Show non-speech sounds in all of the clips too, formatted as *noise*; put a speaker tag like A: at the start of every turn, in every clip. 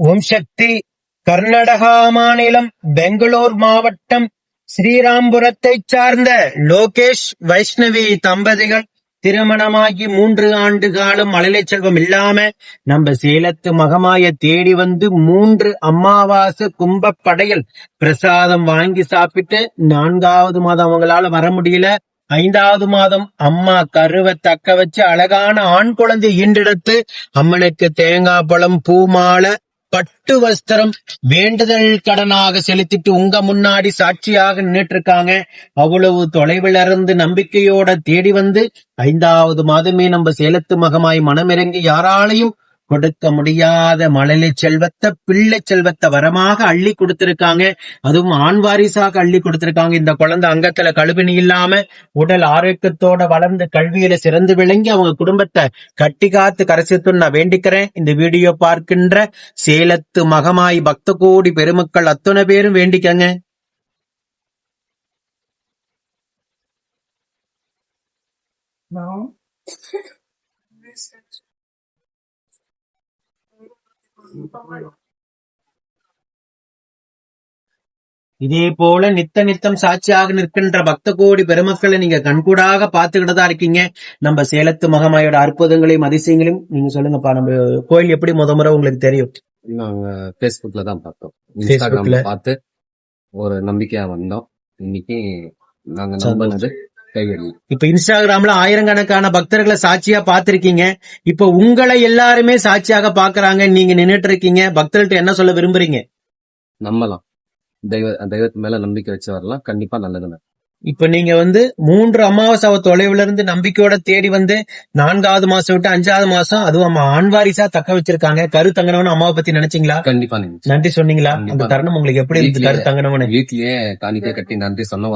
A: ஓம் சக்தி கர்நாடகா மாநிலம் பெங்களூர் மாவட்டம் ஸ்ரீராம்புரத்தை சார்ந்த லோகேஷ் வைஷ்ணவி தம்பதிகள் திருமணமாகி மூன்று ஆண்டு காலம் மழலை செல்வம் இல்லாம நம்ம சேலத்து மகமாய தேடி வந்து மூன்று அமாவாசை கும்ப படையல் பிரசாதம் வாங்கி சாப்பிட்டு நான்காவது மாதம் அவங்களால வர முடியல. ஐந்தாவது மாதம் அம்மா கருவை தக்க வச்சு அழகான ஆண் குழந்தை ஈண்டெடுத்து அம்மனுக்கு தேங்காய் பழம் பூமாலை பட்டு வஸ்திரம் வேண்டுதல் கடனாக செலுத்திட்டு உங்க முன்னாடி சாட்சியாக நின்னுட்டு இருக்காங்க அவ்வளவு தொலைவில் இருந்து நம்பிக்கையோட தேடி வந்து ஐந்தாவது மாதமே நம்ம சேலத்து மகமாய் மனமிறங்கி யாராலையும் கொடுக்க முடியாத மழலை செல்வத்தை பிள்ளை செல்வத்தை வரமாக அள்ளி கொடுத்திருக்காங்க. அதுவும் ஆண் வாரிசாக அள்ளி கொடுத்திருக்காங்க. இந்த குழந்தை அங்கத்துல கழுவினி இல்லாம உடல் ஆரோக்கியத்தோட வளர்ந்து கல்வியில சிறந்து விளங்கி அவங்க குடும்பத்தை கட்டி காத்து கரைசித்துன்னு நான் வேண்டிக்கிறேன். இந்த வீடியோ பார்க்கின்ற சேலத்து மகமாய் பக்த கோடி பெருமக்கள் அத்தனை பேரும் வேண்டிக்கங்க. *laughs* இதே போல நித்த நித்தம் சாட்சியாக நிற்கின்ற பக்த கோடி பெருமக்களை நீங்க கண்கூடாக பார்த்துக்கிட்டு தான் இருக்கீங்க. நம்ம சேலத்து மகமாயோட அற்புதங்களையும் அதிசயங்களையும் நீங்க சொல்லுங்கப்பா. நம்ம கோயில் எப்படி முத முறை உங்களுக்கு தெரியும்?
B: நாங்க Facebookல தான் பார்த்தோம்? இன்ஸ்டாகிராம்ல பார்த்து ஒரு நம்பிக்கையா வந்தோம். இன்னைக்கு நாங்க நம்பினது கைவிடல
A: இப்ப இன்ஸ்டாகிராம்ல ஆயிரக்கணக்கான பக்தர்களை சாட்சியா பார்த்திருக்கீங்க. இப்ப உங்களை எல்லாருமே சாட்சியாக பாக்குறாங்க நீங்க நின்னுட்டு இருக்கீங்க பக்தர்கள்ட்ட என்ன சொல்ல விரும்புறீங்க?
B: நம்பலாம் தெய்வ தெய்வத்து மேல நம்பிக்கை வச்சு வரலாம் கண்டிப்பா நல்லதுங்க.
A: இப்ப நீங்க வந்து மூன்று அமாவாசை தொலைவுல இருந்து நம்பிக்கையோட தேடி வந்து நான்காவது மாசம் விட்டு அஞ்சாவது மாசம் அதுவும் ஆண் வாரிசா தக்க வச்சிருக்காங்க. கரு தங்கனவன் அம்மாவை பத்தி நினைச்சீங்களா?
B: கண்டிப்பா நீங்க
A: நன்றி சொன்னீங்களா? அந்த. தருணம் உங்களுக்கு எப்படி இருந்துச்சு கரு தங்கனவனு
B: வீட்லயே காணிக்கை கட்டி நன்றி சொன்ன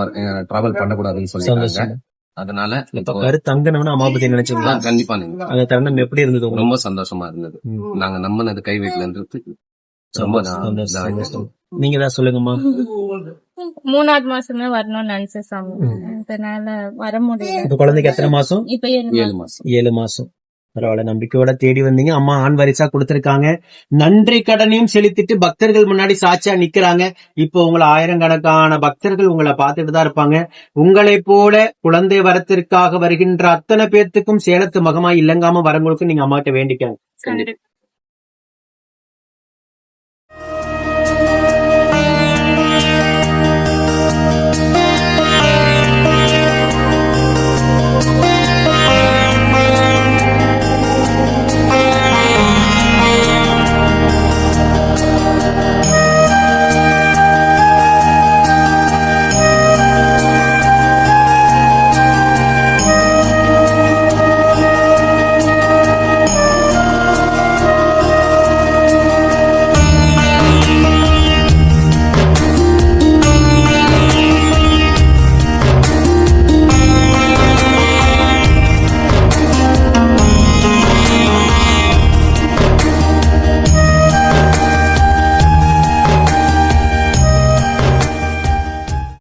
B: டிராவல் பண்ணக்கூடாதுன்னு
A: சந்தோஷம்.
B: அதனால
A: இப்ப கரு தங்கனவன் அம்மா பத்தி நினைச்சீங்களா?
B: கண்டிப்பா
A: அந்த தருணம் எப்படி இருந்தது
B: ரொம்ப சந்தோஷமா இருந்தது. நாங்க நம்பினது கை வீட்டுல இருந்து ரொம்ப
A: நீங்க தான் சொல்லுங்கம்மா.
C: மூணாவது மாசமே வரணும்னு நினைச்சேன் சாமி. அதனால வர முடியல.
A: இப்ப குழந்தைக்கு எத்தனை மாசம்?
C: இப்ப ஏழு மாசம்.
B: மாசம்.
A: ஏழு மாசம். பரவாயில்ல நம்பிக்கையோட தேடி வந்தீங்க. அம்மா ஆண் வாரிசா கொடுத்திருக்காங்க. நன்றி கடனையும் செலுத்திட்டு பக்தர்கள் முன்னாடி சாட்சியா நிக்கிறாங்க. இப்போ உங்களை ஆயிரக்கணக்கான பக்தர்கள் உங்களை பார்த்துட்டு தான் இருப்பாங்க. உங்களை போல குழந்தை வரத்திற்காக வருகின்ற அத்தனை பேர்த்துக்கும் சேலத்து மகமாய் இல்லங்காம வரவங்களுக்கும் நீங்க அம்மாட்ட வேண்டிக்காங்க.